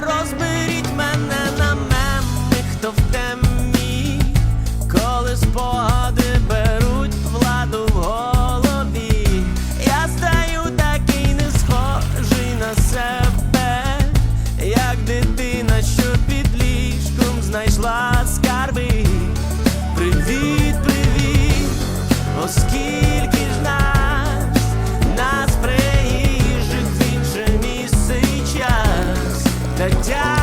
Розберіть мене на меми, хто в темі, коли спогади беруть владу в голові. Я стаю такий не схожий на себе, як дитина, що під ліжком знайшла скарби. Привіт, the die.